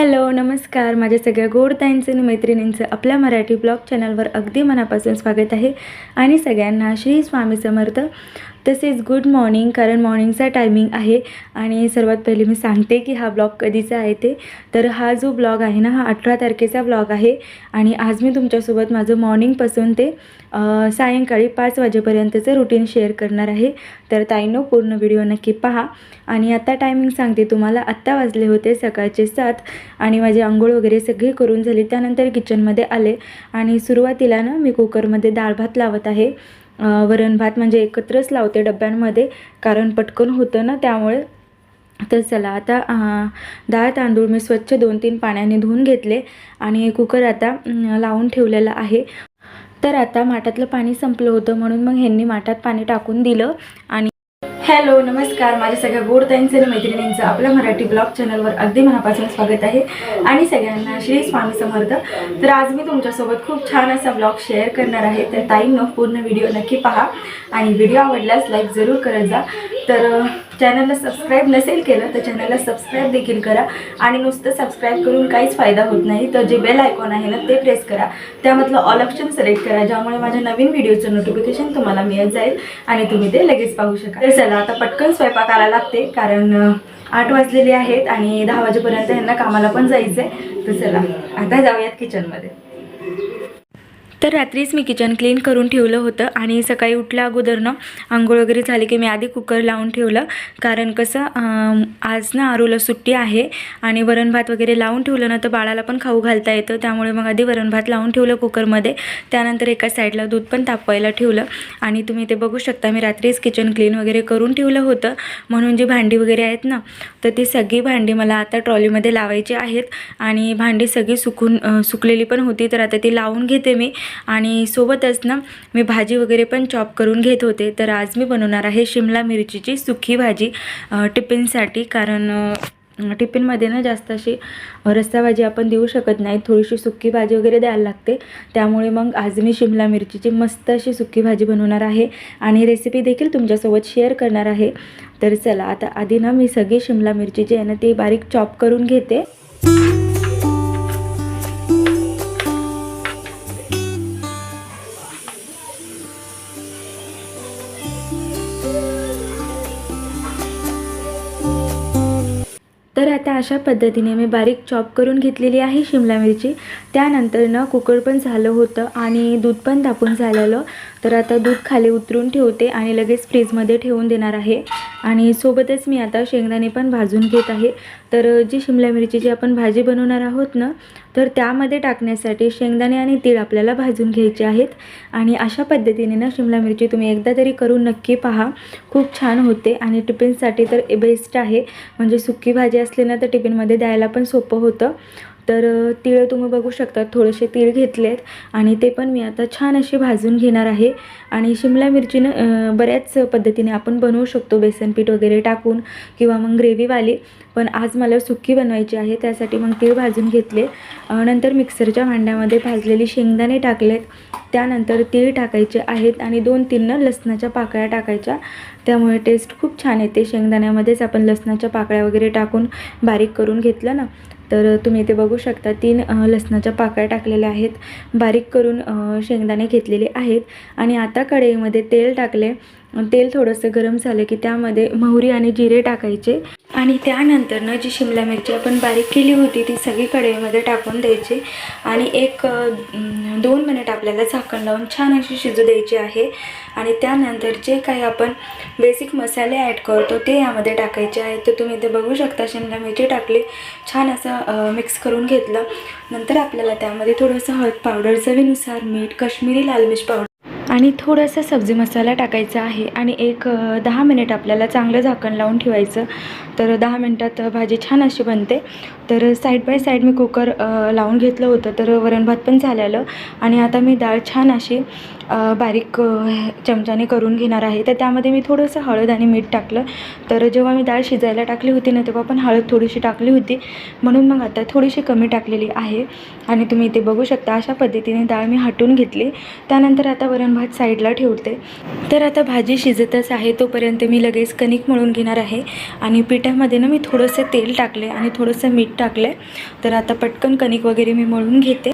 Hello नमस्कार. माझ्या सगळ्या गोड ताईंचं आणि मैत्रिणींचं आपल्या मराठी ब्लॉग चॅनलवर अगदी मनापासून स्वागत आहे. आणि सगळ्यांना श्री स्वामी समर्थ. तसेच गुड मॉर्निंग कारण मॉर्निंगचा टायमिंग आहे. आणि सर्वात पहिले मी सांगते की हा ब्लॉग कधीचा आहे ते. तर हा जो ब्लॉग आहे ना हा अठरा तारखेचा ब्लॉग आहे. आणि आज मी तुमच्यासोबत माझं मॉर्निंगपासून ते सायंकाळी पाच वाजेपर्यंतचं रुटीन शेअर करणार आहे. तर ताईनो पूर्ण व्हिडिओ नक्की पहा. आणि आत्ता टायमिंग सांगते तुम्हाला. आत्ता वाजले होते सकाळचे सात. आणि माझी आंघोळ वगैरे सगळी करून झाली. त्यानंतर किचनमध्ये आले. आणि सुरुवातीला ना मी कुकरमध्ये डाळ भात लावत आहे. वरण भात म्हणजे एकत्रच लावते डब्यांमध्ये कारण पटकन होतं ना त्यामुळे. तर चला आता डाळ तांदूळ मी स्वच्छ दोन तीन पाण्याने धुवून घेतले आणि कुकर आता लावून ठेवलेलं आहे. तर आता माठातलं पाणी संपलं होतं म्हणून मग ह्यांनी माठात पाणी टाकून दिलं आणि हॅलो नमस्कार. माझ्या सगळ्या गोड ताईंचं आणि मैत्रिणींचं आपल्या मराठी ब्लॉग चॅनलवर अगदी मनापासून स्वागत आहे. आणि सगळ्यांना श्री स्वामी समर्थ. तर आज मी तुमच्यासोबत खूप छान असा ब्लॉग शेअर करणार आहे. तर ताईंनं पूर्ण व्हिडिओ नक्की पहा. आणि व्हिडिओ आवडल्यास लाईक जरूर करत जा. तर चॅनलला सबस्क्राईब नसेल केलं तर चॅनलला सबस्क्राईब देखील करा. आणि नुसतं सबस्क्राईब करून काहीच फायदा होत नाही. तर जे बेल आयकॉन आहे ना ते प्रेस करा. त्यामधलं ऑल ऑप्शन सिलेक्ट करा ज्यामुळे माझ्या नवीन व्हिडिओचं नोटिफिकेशन तुम्हाला मिळत जाईल आणि तुम्ही ते लगेच पाहू शकाल. तर चला आता पटकन स्वयंपाकाला लागते कारण आठ वाजलेले आहेत आणि दहा वाजेपर्यंत यांना कामाला पण जायचं आहे तर चला आता जाऊयात किचनमध्ये तर रात्रीच मी किचन क्लीन करून ठेवलं होतं आणि सकाळी उठल्या अगोदर ना आंघोळ वगैरे झाली की मी आधी कुकर लावून ठेवलं. कारण कसं आज ना आरूला सुट्टी आहे आणि वरण भात वगैरे लावून ठेवलं ना तर बाळाला पण खाऊ घालता येतं. त्यामुळे मग आधी वरण भात लावून ठेवलं कुकरमध्ये त्यानंतर एका साईडला दूध पण तापवायला ठेवलं. आणि तुम्ही ते बघू शकता मी रात्रीच किचन क्लीन वगैरे करून ठेवलं होतं. म्हणून जी भांडी वगैरे आहेत ना तर ती सगळी भांडी मला आता ट्रॉलीमध्ये लावायची आहेत. आणि भांडी सगळी सुकून सुकलेली पण होती. तर आता ती लावून घेते मी. आणि सोबतच ना मी भाजी वगैरे पण चॉप करून घेत होते. तर आज मी बनवणार आहे शिमला मिरचीची सुकी भाजी टिफिनसाठी. कारण टिफिनमध्ये ना जास्त अशी रस्सा भाजी आपण देऊ शकत नाही. थोडीशी सुकी भाजी वगैरे द्यायला लागते. त्यामुळे मग आज मी शिमला मिरचीची मस्त अशी सुकी भाजी बनवणार आहे. आणि रेसिपी देखील तुमच्यासोबत शेअर करणार आहे. तर चला आता आधी ना मी सगळी शिमला मिरची जी आहे ना ती बारीक चॉप करून घेते. अशा पद्धतीने मी बारीक चॉप करून घेतलेली आहे शिमला मिरची. त्यानंतर ना कुकर पण झालं होतं आणि दूध पण तापून झालेलं. तर आता दूध खाली उतरून ठेवते आणि लगेच फ्रीजमध्ये ठेवून देणार आहे. आणि सोबतच मी आता शेंगदाणे पण भाजून घेत आहे. तर जी शिमला मिरचीची आपण भाजी बनवणार आहोत ना तर त्यामध्ये टाकण्यासाठी शेंगदाणे आणि तीळ आपल्याला भाजून घ्यायचे आहेत. आणि अशा पद्धतीने ना शिमला मिरची तुम्ही एकदा तरी करून नक्की पहा. खूप छान होते आणि टिफिनसाठी तर बेस्ट आहे. म्हणजे सुकी भाजी असली ना तर टिफिनमध्ये द्यायला पण सोपं होतं. तर तिळं तिळ तुम्ही बघू शकता थोडेसे तीळ घेतलेत आणि ते पण मी आता छान असे भाजून घेणार आहे. आणि शिमला मिरचीनं बऱ्याच पद्धतीने आपण बनवू शकतो बेसनपीठ वगैरे टाकून किंवा मग ग्रेव्हीवाली. पण आज मला सुक्की बनवायची आहे त्यासाठी मग तीळ भाजून घेतले. नंतर मिक्सरच्या भांड्यामध्ये भाजलेली शेंगदाणे टाकलेत. त्यानंतर तीळ टाकायचे आहेत आणि दोन तीन लसणाच्या पाकळ्या टाकायच्या. त्यामुळे टेस्ट खूप छान येते. शेंगदाण्यामध्येच आपण लसणाच्या पाकळ्या वगैरे टाकून बारीक करून घेतलं ना तर तुम्ही ते बघू शकता तीन लसणाच्या पाकळ्या टाकलेल्या आहेत. बारीक करून शेंगदाणे घेतलेले आहेत. आणि आता कढईमध्ये तेल टाकले. तेल थोडंसं गरम झालं की त्यामध्ये मोहरी आणि जिरे टाकायचे. आणि त्यानंतरनं जी शिमला मिरची आपण बारीक केली होती ती सगळी कढईमध्ये टाकून द्यायची. आणि एक दोन मिनिट आपल्याला झाकण लावून छान अशी शिजू द्यायची आहे. आणि त्यानंतर जे काही आपण बेसिक मसाले ॲड करतो ते यामध्ये टाकायचे आहेत तर तुम्ही ते बघू शकता शिमला मिरची टाकली छान असं मिक्स करून घेतलं. नंतर आपल्याला त्यामध्ये थोडंसं हळद पावडर चवीनुसार मीठ काश्मीरी लाल मिर्च पावडर आणि थोडासा सब्जी मसाला टाकायचा आहे आणि एक दहा मिनिट आपल्याला चांगलं झाकण लावून ठेवायचं. तर दहा मिनटात भाजी छान अशी बनते. तर साईड बाय साईड मी कुकर लावून घेतलं होतं तर वरण भात पण झालेलं. आणि आता मी डाळ छान अशी बारीक चमच्याने करून घेणार आहे. तर त्यामध्ये मी थोडंसं हळद आणि मीठ टाकलं. तर जेव्हा मी डाळ शिजायला टाकली होती ना तेव्हा पण हळद थोडीशी टाकली होती. म्हणून मग आता थोडीशी कमी टाकलेली आहे. आणि तुम्ही ते बघू शकता अशा पद्धतीने डाळ मी हटून घेतली. त्यानंतर आता वरण भात साईडला ठेवते. तर आता भाजी शिजतच आहे तोपर्यंत मी लगेच कणिक मळून घेणार आहे. आणि पिठामध्ये ना मी थोडंसं तेल टाकले आणि थोडंसं मीठ टाकले तर आता पटकन कणिक वगैरे मी मळून घेते.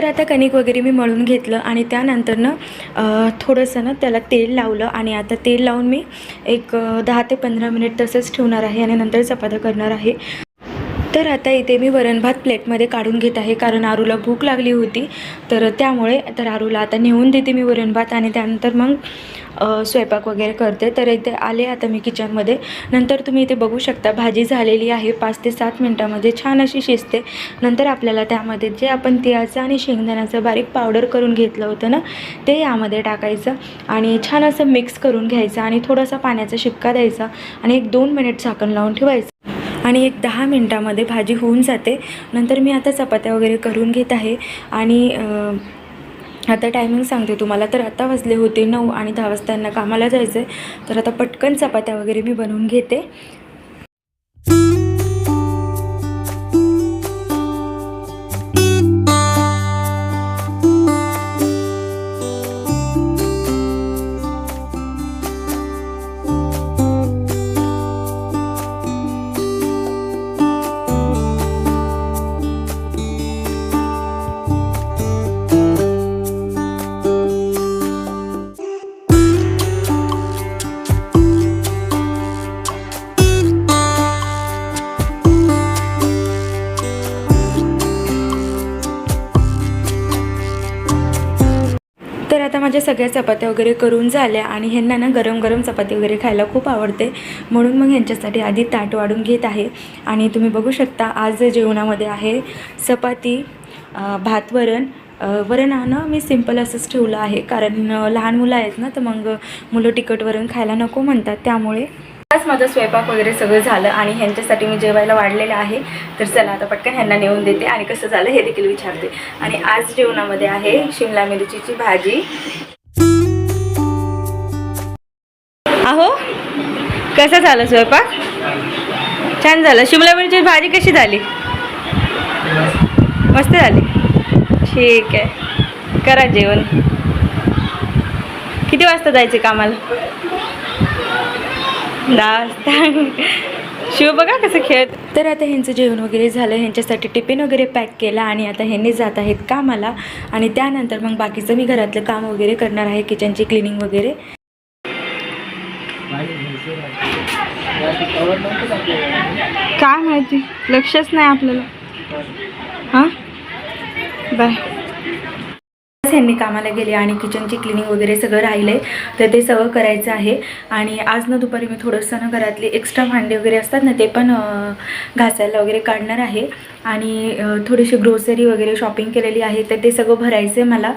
तर आता कणिक वगैरे मी मळून घेतलं आणि त्यानंतर ना थोडंसं ना त्याला तेल लावलं आणि आता तेल लावून मी एक दहा ते पंधरा मिनिट तसंच ठेवणार आहे आणि नंतर चपात्या करणार आहे. तर आता इथे मी वरण भात प्लेटमध्ये काढून घेत आहे कारण आरूला भूक लागली होती. तर त्यामुळे तर आरूला आता नेऊन देते मी वरण भात आणि त्यानंतर मग स्वयंपाक वगैरे करते. तर इथे आले आता मी किचनमध्ये. नंतर तुम्ही इथे बघू शकता भाजी झालेली आहे. पाच ते सात मिनटामध्ये छान अशी शिजते. नंतर आपल्याला त्यामध्ये जे आपण तिळाचं आणि शेंगदाण्याचं बारीक पावडर करून घेतलं होतं ना ते यामध्ये टाकायचं आणि छान असं मिक्स करून घ्यायचं आणि थोडासा पाण्याचा शिपका द्यायचा आणि एक दोन मिनिट झाकण लावून ठेवायचं. आणि एक दहा मिनटामध्ये भाजी होऊन जाते. नंतर मी आता चपात्या वगैरे करून घेत आहे आणि आता टायमिंग सांगते तुम्हाला. तर आता वाजले होते नऊ आणि दहा वाजता यांना कामाला जायचं आहे तर आता पटकन चपात्या वगैरे मी बनवून घेते. माझ्या सगळ्या चपात्या वगैरे करून झाल्या आणि ह्यांना ना गरम गरम चपाती वगैरे खायला खूप आवडते. म्हणून मग ह्यांच्यासाठी आधी ताट वाढून घेत आहे. आणि तुम्ही बघू शकता आज जेवणामध्ये आहे चपाती भात वरण. अ, वरण मी सिंपल असंच ठेवलं आहे. कारण लहान मुलं आहेत ना तर मग मुलं तिखट वरण खायला नको म्हणतात. त्यामुळे आज माझा स्वयंपाक वगैरे सगळं झालं आणि ह्यांच्यासाठी मी जेवायला वाढलेलं आहे. तर चला आता पटकन ह्यांना नेऊन देते आणि कसं झालं हे देखील विचारते. आणि आज जेवणामध्ये आहे शिमला मिरचीची भाजी. अहो कसं झालं स्वयंपाक? छान झालं. शिमला मिरची भाजी कशी झाली? मस्त झाली. ठीक आहे. करा जेवण. किती वाजता जायचे कामाला? दहा वाजता. शिव बघा कसं खेळत. तर आता ह्यांचं जेवण वगैरे झालं. ह्यांच्यासाठी टिफिन वगैरे पॅक केला आणि आता ह्यांनी जात आहेत कामाला. आणि त्यानंतर मग बाकीचं मी घरातलं काम वगैरे करणार आहे किचनची क्लिनिंग वगैरे. काय माहिती? लक्षच नाही आपल्याला. हां? बाय. ह्यांनी कामाला गेले आणि किचनची क्लिनिंग वगैरे सगळं राहिलं आहे तर ते सगळं करायचं आहे. आणि आज ना दुपारी मी थोडंसं ना घरातले एक्स्ट्रा भांडे वगैरे असतात ना ते पण घासायला वगैरे काढणार आहे. आणि थोडीशी ग्रोसरी वगैरे शॉपिंग केलेली आहे तर ते सगळं भरायचं आहे मला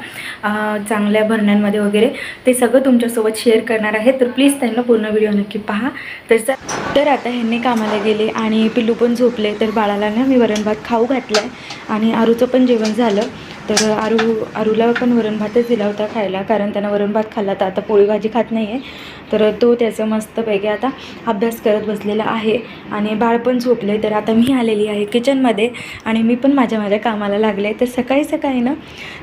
चांगल्या भरण्यांमध्ये वगैरे. ते सगळं तुमच्यासोबत शेअर करणार आहे तर प्लीज त्यांना पूर्ण व्हिडिओ नक्की पहा. तर तर आता ह्यांनी कामाला गेले आणि पिल्लू पण झोपले तर बाळाला ना मी वरण भात खाऊ घातला आहे आणि आरूचं पण जेवण झालं. तर आरू आरूला पण वरण भातच दिला होता खायला कारण त्यानं वरण भात खाल्ला तर आता पोळी भाजी खात नाही आहे तर तो त्याचं मस्तपैकी आता अभ्यास करत बसलेला आहे आणि बाळ पण झोपले तर आता मी आलेली आहे किचनमध्ये आणि मी पण माझ्या माझ्या कामाला लागले तर सकाळी सकाळी ना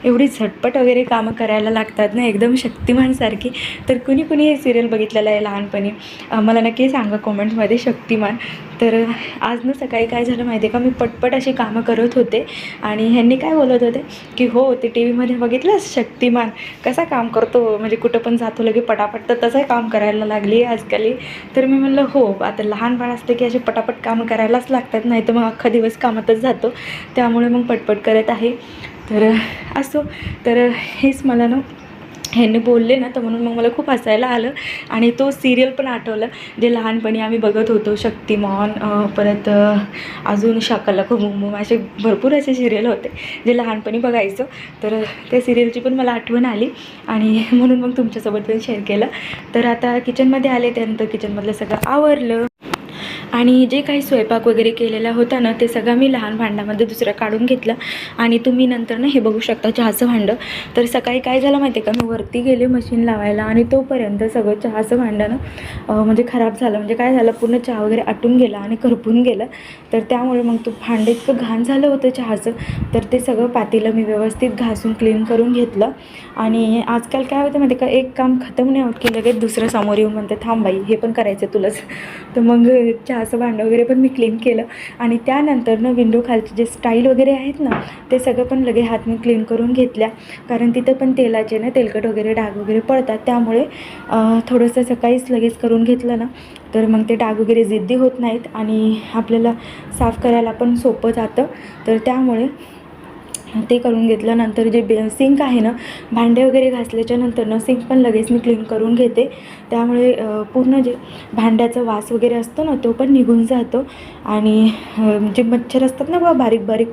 एवढी झटपट वगैरे कामं करायला लागतात ना एकदम शक्तिमानसारखी तर कुणी कुणी हे सिरियल बघितलेलं आहे लहानपणी. मला नक्की सांगा कॉमेंट्समध्ये शक्तिमान. तर आज ना सकाळी काय झालं माहिती आहे का मी पटपट अशी कामं करत होते आणि ह्यांनी काय बोलत होते की हो ते टी व्हीमध्ये बघितलंस शक्तिमान? कसा काम करतो? म्हणजे कुठं पण जातो लगे पटापट. तर तसं काम करायला लागली आहे आजकाल. तर मी म्हणलं हो आता लहान बाळ की असे पटापट काम करायलाच लागतात नाही तर मग अख्खा दिवस कामातच जातो. त्यामुळे मग पटपट करत आहे. तर असो. तर हेच मला ना ह्यांनी बोलले ना तर म्हणून मग मला खूप हसायला आलं. आणि तो सिरियल पण आठवलं जे लहानपणी आम्ही बघत होतो शक्तिमान परत अजून शाकालाका मुम असे भरपूर असे सिरियल होते जे लहानपणी बघायचो. तर त्या सिरियलची पण मला आठवण आली. आणि म्हणून मग तुमच्यासोबत पण शेअर केलं. तर आता किचनमध्ये आले त्यानंतर किचनमधलं सगळं आवरलं. आणि जे काही स्वयंपाक वगैरे केलेला होता ना ते सगळं मी लहान भांड्यामध्ये दुसरं काढून घेतलं आणि तुम्ही नंतर ना हे बघू शकता चहाचं भांडं. तर सकाळी काय झालं माहिती आहे का? मी वरती गेले मशीन लावायला आणि तोपर्यंत सगळं चहाचं भांडं ना म्हणजे खराब झालं. म्हणजे काय झालं? पूर्ण चहा वगैरे आटून गेला आणि करपून गेलं. तर त्यामुळे मग तो भांडं इतकं घाण झालं होतं चहाचं. तर ते सगळं पातेलं मी व्यवस्थित घासून क्लीन करून घेतलं. आणि आजकाल काय होतं माहिती आहे का? एक काम खतम नाही होत की लगेच दुसरं समोर येऊन म्हणते थांबाई हे पण करायचं आहे तुलाच. तर मग चहा असं भांडं वगैरे पण मी क्लीन केलं. आणि त्यानंतर ना विंडो खालचे जे स्टाईल वगैरे आहेत ना ते सगळं पण लगे हात मी क्लीन करून घेतल्या. कारण तिथं पण तेलाचे ना तेलकट वगैरे डाग वगैरे पडतात. त्यामुळे थोडंसं सकाळीच लगेच करून घेतलं ना तर मग ते डाग वगैरे जिद्दी होत नाहीत आणि आपल्याला साफ करायला पण सोपं जातं. तर त्यामुळे ते करून घेतल्यानंतर जे बे सिंक आहे ना भांडे वगैरे घासल्याच्या नंतर ना सिंक पण लगेच मी क्लीन करून घेते. त्यामुळे पूर्ण जे भांड्याचा वास वगैरे असतो ना तो पण निघून जातो. आणि जे मच्छर असतात ना बा बारीक बारीक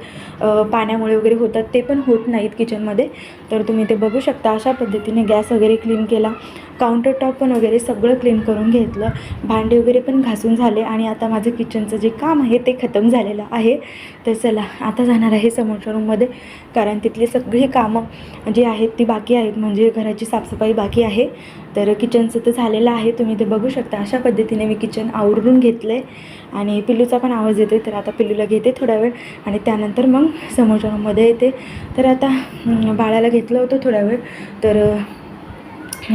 पाण्यामुळे वगैरे होतात ते पण होत नाहीत किचनमध्ये. तर तुम्ही ते बघू शकता. अशा पद्धतीने गॅस वगैरे क्लीन केला. काउंटर टॉप पण वगैरे सगळं क्लीन करून घेतलं. भांडे वगैरे पण घासून झाले आणि आता माझं किचनचं जे काम आहे ते खतम झालेलं आहे. तर चला आता जाणार आहे समोरच्या रूममध्ये. कारण तिथली सगळी कामं जी आहेत ती बाकी आहेत. म्हणजे घराची साफसफाई बाकी आहे. तर किचनचं तर झालेलं आहे तुम्ही ते बघू शकता. अशा पद्धतीने मी किचन आवरून घेतलं आहे आणि पिल्लूचा पण आवाज येतो तर आता पिल्लूला घेते थोडा वेळ. आणि त्यानंतर मग समोरच्या रूममध्ये येते. तर आता बाळाला घेतलं होतं थोडा वेळ. तर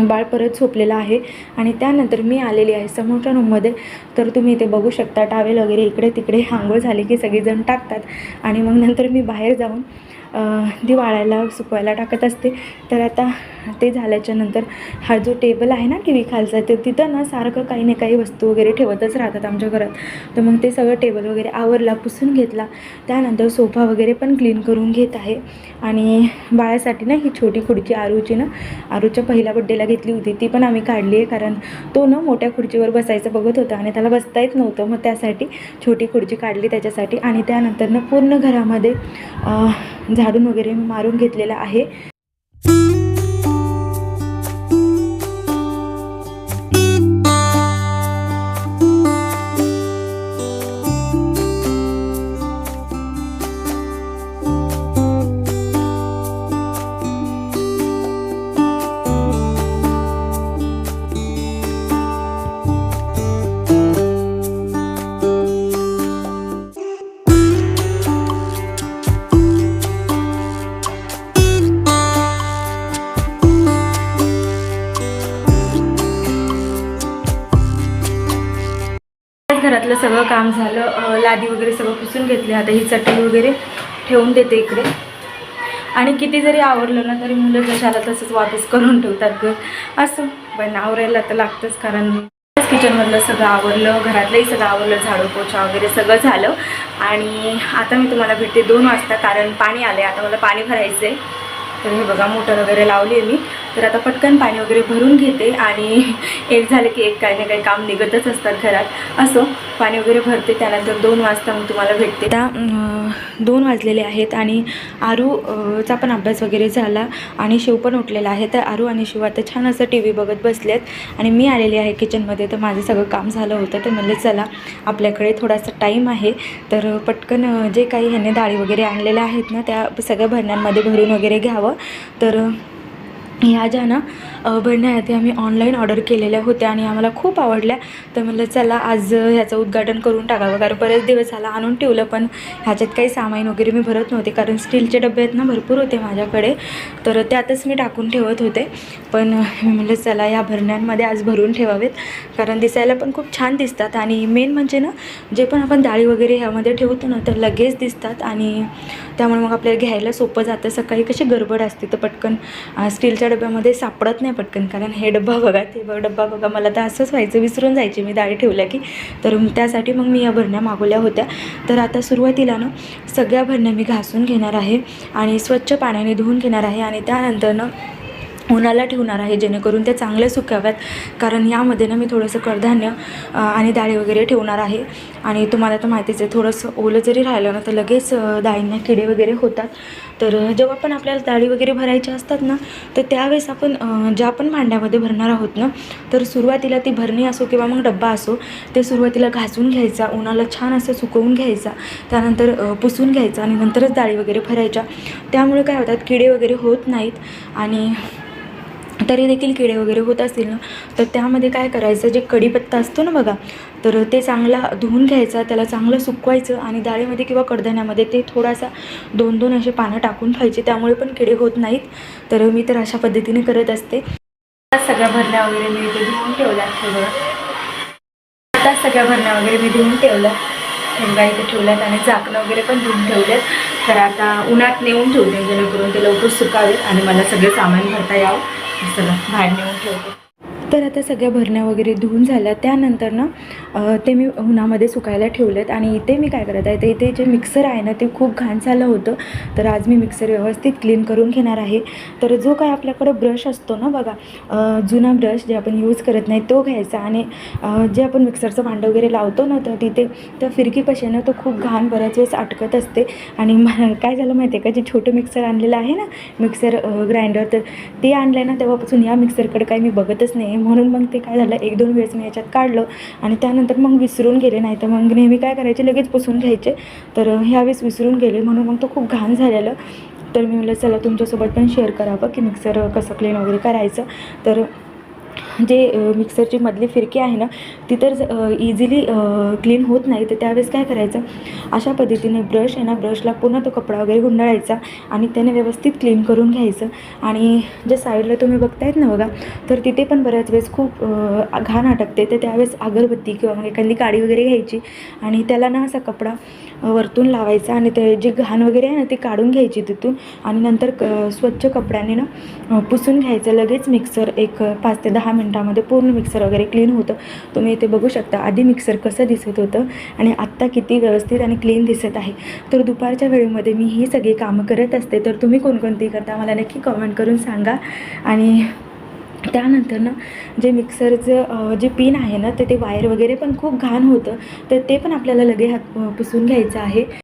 बाळ परत झोपलेलं आहे. आणि त्यानंतर मी आलेली आहे समोरच्या रूममध्ये. तर तुम्ही इथे बघू शकता टावेल वगैरे इकडे तिकडे आंघोळ झाली की सगळेजण टाकतात. आणि मग नंतर मी बाहेर जाऊन ती दिवाळायला सुकवायला टाकत असते. तर आता ते झाल्याच्यानंतर हा जो टेबल आहे ना टी व्ही खालचा ते तिथं ना सारखं काही ना काही वस्तू वगैरे ठेवतच राहतात आमच्या घरात. तर मग ते सगळं टेबल वगैरे आवरला पुसून घेतला. त्यानंतर सोफा वगैरे पण क्लीन करून घेत आहे. आणि बाळासाठी ना ही छोटी खुर्ची आरूची ना आरूच्या पहिल्या बड्डेला घेतली होती. ती पण आम्ही काढली आहे कारण तो ना मोठ्या खुर्चीवर बसायचं बघत होता आणि त्याला बसता येत नव्हतं. मग त्यासाठी छोटी खुर्ची काढली त्याच्यासाठी. आणि त्यानंतर ना पूर्ण घरामध्ये झाडून वगैरे मारून घेतलेलं आहे. घरातलं सगळं काम झालं लादी वगैरे सगळं पुसून घेतले आता ही चटई वगैरे ठेवून देते इकडे. आणि किती जरी आवडलं ना तरी मुलं जशाला तसंच वापस करून ठेवतात घर असं पण आवरायला तर लागतंच कारण किचनमधलं सगळं आवरलं घरातलंही सगळं आवरलं झाडू पोछा वगैरे सगळं झालं. आणि आता मी तुम्हाला भेटते दोन वाजता कारण पाणी आलं आहे आता मला पाणी भरायचं आहे तर हे बघा मोटर वगैरे लावली आहे मी. तर आता पटकन पाणी वगैरे भरून घेते आणि एक झालं की एक काही ना काही काम निघतच असतात घरात. असो पाणी वगैरे भरते त्यानंतर दोन वाजता मग तुम्हाला भेटते. आता दोन वाजलेले आहेत आणि आरूचा चा पण अभ्यास वगैरे झाला आणि शिव पण उठलेला आहे. तर आरू आणि शिव आता छान असं टी व्ही बघत बसलेत आणि मी आलेली आहे किचनमध्ये तर माझं सगळं काम झालं होतं. तर म्हणलं चला आपल्याकडे थोडासा टाईम आहे. तर पटकन जे काही ह्याने डाळी वगैरे आणलेल्या आहेत ना त्या सगळ्या भरण्यांमध्ये भरून वगैरे घ्यावं. तर ह्या ज्या ना अ, भरण्या आम्ही ऑनलाईन ऑर्डर केलेल्या होत्या आणि आम्हाला खूप आवडल्या. तर म्हणलं चला आज ह्याचं उद्घाटन करून टाकावं. कारण बरेच दिवस झाला आणून ठेवलं पण ह्याच्यात काही सामान वगैरे मी भरत नव्हते. कारण स्टीलचे डबे आहेत ना भरपूर होते माझ्याकडे. तर त्यातच मी टाकून ठेवत होते. पण मी म्हणलं चला या भरण्यांमध्ये आज भरून ठेवावेत. कारण दिसायला पण खूप छान दिसतात. आणि मेन म्हणजे ना जे पण आपण डाळी वगैरे ह्यामध्ये ठेवतो ना तर लगेच दिसतात. आणि त्यामुळे मग आपल्याला घ्यायला सोपं जातं. सकाळी कशी गडबड असते तर पटकन स्टीलच्या डब्यामध्ये सापडत नाही. पटकन कारण हे डब्बा बघा ते बघ डब्बा बघा. मला तर असंच व्हायचं विसरून जायची मी डाळी ठेवल्या की. तर त्यासाठी मग मी या भरण्या मागवल्या होत्या. तर आता सुरुवातीला ना सगळ्या भरण्या मी घासून घेणार आहे आणि स्वच्छ पाण्याने धुवून घेणार आहे आणि त्यानंतर ना उन्हाला ठेवणार आहे जेणेकरून ते चांगले सुकाव्यात कारण यामध्ये ना मी थोडंसं कडधान्य आणि डाळी वगैरे ठेवणार आहे. आणि तुम्हाला तर माहितीच आहे थोडंसं ओलं जरी राहिलं ना तर लगेच डाळींना किडे वगैरे होतात. तर जेव्हा पण आपल्याला डाळी वगैरे भरायच्या असतात ना तर त्यावेळेस आपण ज्या पण भांड्यामध्ये भरणार आहोत ना तर सुरुवातीला ती भरणी असो किंवा मग डब्बा असो ते सुरुवातीला घासून घ्यायचा उन्हाला छान असं सुकवून घ्यायचा. त्यानंतर पुसून घ्यायचा आणि नंतरच डाळी वगैरे भरायच्या. त्यामुळे काय होतात किडे वगैरे होत नाहीत. आणि तरी देखील किडे वगैरे होत असतील ना तर त्यामध्ये काय करायचं? जे कढीपत्ता असतो ना बघा तर ते चांगला धुवून घ्यायचा त्याला चांगलं सुकवायचं आणि डाळीमध्ये किंवा कडधान्यामध्ये ते थोडासा दोन दोन असे पानं टाकून खायचे. त्यामुळे पण किडे होत नाहीत. तर मी तर अशा पद्धतीने करत असते. सगळ्या भरण्या वगैरे मी इथे धुवून ठेवल्या सगळं. आता सगळ्या भरण्या वगैरे मी धुवून ठेवल्या शेंगा इथे ठेवल्यात आणि झाकणं वगैरे पण धुवून ठेवलेत. तर आता उन्हात नेऊन ठेवते जेणेकरून ते लवकर सुकावेत आणि मला सगळे सामान भरता यावं. हे सगळं बाहेर नेऊन ठेवते तर आता सगळ्या भरण्या वगैरे धुवून झाल्या. त्यानंतर ना ते मी उन्हामध्ये सुकायला ठेवलेत आणि इथे मी काय करत आहे तर इथे जे मिक्सर आहे ना ते खूप घाण झालं होतं. तर आज मी मिक्सर व्यवस्थित क्लीन करून घेणार आहे. तर जो काय आपल्याकडं ब्रश असतो ना बघा जुना ब्रश जे आपण यूज करत नाही तो घ्यायचा आणि जे आपण मिक्सरचं भांडं वगैरे लावतो ना तर तिथे त्या फिरकीपाशी ना तो खूप घाण बऱ्याच वेळेस अटकत असते. आणि काय झालं माहिती आहे का? जे छोटं मिक्सर आणलेलं आहे ना मिक्सर ग्राइंडर तर ते आणलं ना तेव्हापासून या मिक्सरकडे काही मी बघतच नाही. म्हणून मग ते काय झालं एक दोन वेळेस मी याच्यात काढलं आणि त्यानंतर मग विसरून गेले. नाही तर मग नेहमी काय करायचे लगेच पुसून घ्यायचे. तर ह्यावेळेस विसरून गेले म्हणून मग तो खूप घाण झालेलं. तर मी म्हटलं चला तुमच्यासोबत पण शेअर करावं की मिक्सर कसं क्लीन वगैरे करायचं. तर जे मिक्सरची मधली फिरकी आहे ना ती तर इझिली क्लीन होत नाही. तर त्यावेळेस काय करायचं? अशा पद्धतीने ब्रश आहे ना ब्रशला पुन्हा तो कपडा वगैरे गुंडाळायचा आणि त्याने व्यवस्थित क्लीन करून घ्यायचं. आणि जे साईडला तुम्ही बघतायत ना बघा तर तिथे पण बऱ्याच वेळेस खूप घाण अटकते. तर त्यावेळेस अगरबत्ती किंवा मग एखादी काडी वगैरे घ्यायची आणि त्याला ना असा कपडा वरतून लावायचा आणि ते जी घाण वगैरे आहे ना ती काढून घ्यायची तिथून. आणि नंतर क स्वच्छ कपड्याने ना पुसून घ्यायचं. लगेच मिक्सर एक पाच ते दहा मिनटामध्ये पूर्ण मिक्सर वगैरे क्लीन होतं. तुम्ही इथे बघू शकता आधी मिक्सर कसं दिसत होतं आणि आत्ता किती व्यवस्थित आणि क्लीन दिसत आहे. तर दुपारच्या वेळेमध्ये मी ही सगळी कामं करत असते. तर तुम्ही कोणकोणती करता? मला नक्की कमेंट करून सांगा. आणि त्यानंतर ना जे मिक्सरचं जे पिन आहे ना तर ते वायर वगैरे पण खूप घाण होतं. तर ते पण आपल्याला लगे हात पुसून घ्यायचं आहे.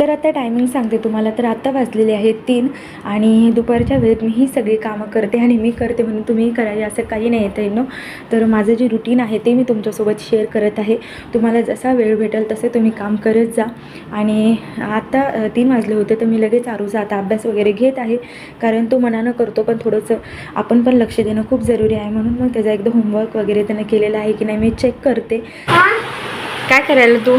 तर आता टायमिंग सांगते तुम्हाला. तर आत्ता वाजलेले आहेत तीन आणि दुपारच्या वेळेत मी ही सगळी कामं करते आणि मी करते म्हणून तुम्हीही करावी असं काही नाही येतं येणं. तर माझं जे रुटीन आहे ते मी तुमच्यासोबत शेअर करत आहे. तुम्हाला जसा वेळ भेटेल तसे तुम्ही काम करत जा. आणि आत्ता तीन वाजले होते तर मी लगेच आरूचा आता अभ्यास वगैरे घेत आहे. कारण तो मनानं करतो पण थोडंसं आपण पण लक्ष देणं खूप जरुरी आहे. म्हणून मग त्याचा एकदा होमवर्क वगैरे त्यानं केलेला आहे की नाही मी चेक करते. काय करायला तू?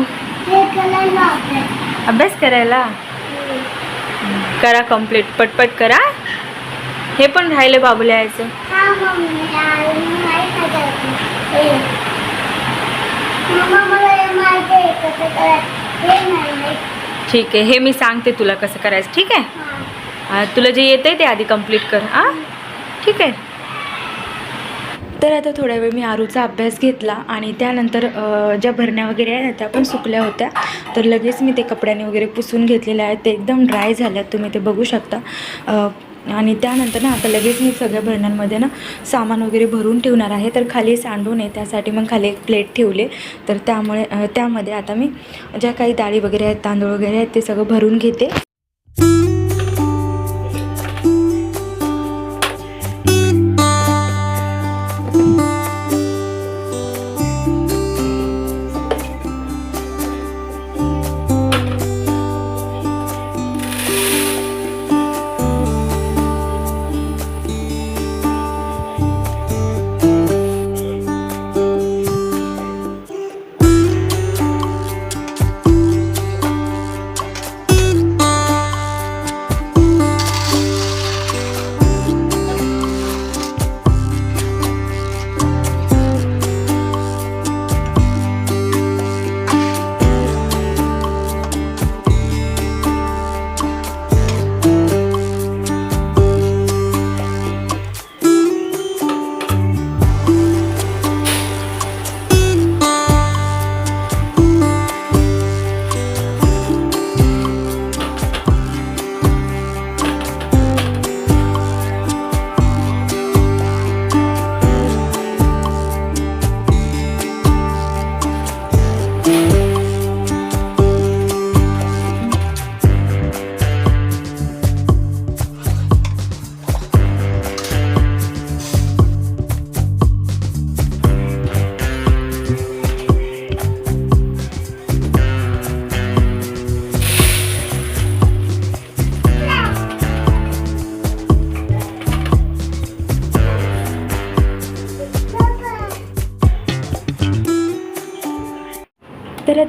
अभ्यास करायला? करा कंप्लीट पटपट करा. हे पण राहिलं बाबू लिहायचं ठीक आहे हे मी सांगते तुला कसं करायचं ठीक आहे? तुला जे येतंय ते आधी कंप्लीट कर आ ठीक आहे. तर आता थोड्या वेळ मी आरूचा अभ्यास घेतला आणि त्यानंतर ज्या भरण्या वगैरे आहेत त्या पण सुकल्या होत्या. तर लगेच मी ते कपड्याने वगैरे पुसून घेतलेल्या आहेत. ते एकदम ड्राय झाल्यात. तुम्ही ते बघू शकता. आणि त्यानंतर ना आता लगेच मी सगळ्या भरण्यांमध्ये ना सामान वगैरे भरून ठेवणार आहे. तर खाली सांडू नये त्यासाठी मग खाली एक प्लेट ठेवले. तर त्यामुळे त्यामध्ये आता मी ज्या काही डाळी वगैरे आहेत तांदूळ वगैरे आहेत ते सगळं भरून घेते.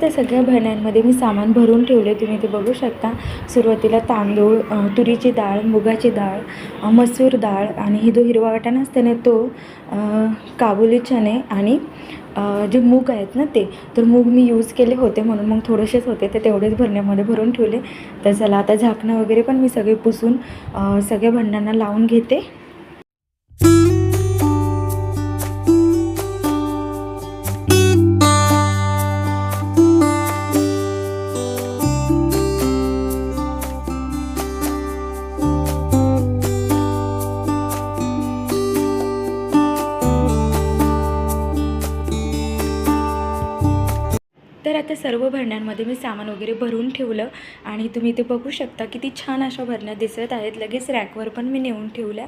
त्या सगळ्या भरण्यांमध्ये मी सामान भरून ठेवले तुम्ही ते बघू शकता. सुरुवातीला तांदूळ तुरीची डाळ मुगाची डाळ मसूर डाळ आणि ही जो हिरवा वाटाणा असते ना तो काबुली चणे आणि जे मूग आहेत ना ते तर मूग मी यूज केले होते म्हणून मग थोडेसेच होते. ते तेवढेच भरण्यामध्ये भरून ठेवले. तर चला आता झाकणं वगैरे पण मी सगळे पुसून सगळ्या भांड्यांना लावून घेते. सर्व भरण्यांमध्ये मी सामान वगैरे भरून ठेवलं आणि तुम्ही ते बघू शकता किती छान अशा भरण्या दिसत आहेत. लगेच रॅकवर पण मी नेऊन ठेवल्या.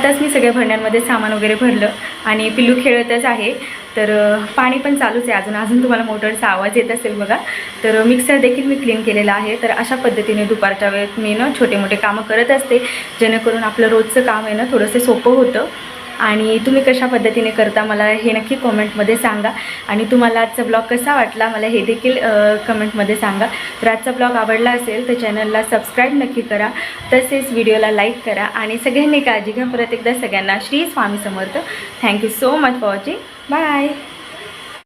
आताच मी सगळ्या भरण्यांमध्ये सामान वगैरे भरलं आणि पिल्लू खेळतच आहे. तर पाणी पण चालूच आहे. अजून अजून तुम्हाला मोटरचा आवाज येत असेल बघा. तर मिक्सर देखील मी क्लीन केलेला आहे. तर अशा पद्धतीने दुपारच्या वेळेत मी ना छोटे मोठे कामं करत असते. जेणेकरून आपलं रोजचं काम आहे ना थोडंसं सोपं होतं. आणि तुम्ही कशा पद्धतीने करता मला हे नक्की कॉमेंटमध्ये सांगा. आणि तुम्हाला आजचा ब्लॉग कसा वाटला मला हे देखील कमेंटमध्ये सांगा. तर आजचा ब्लॉग आवडला असेल तर चॅनलला सबस्क्राईब नक्की करा. तसेच व्हिडिओला लाईक करा. आणि सगळ्यांनी काळजी घ्या. परत एकदा सगळ्यांना Shri Swami Samarth. Thank you so much for watching. Bye.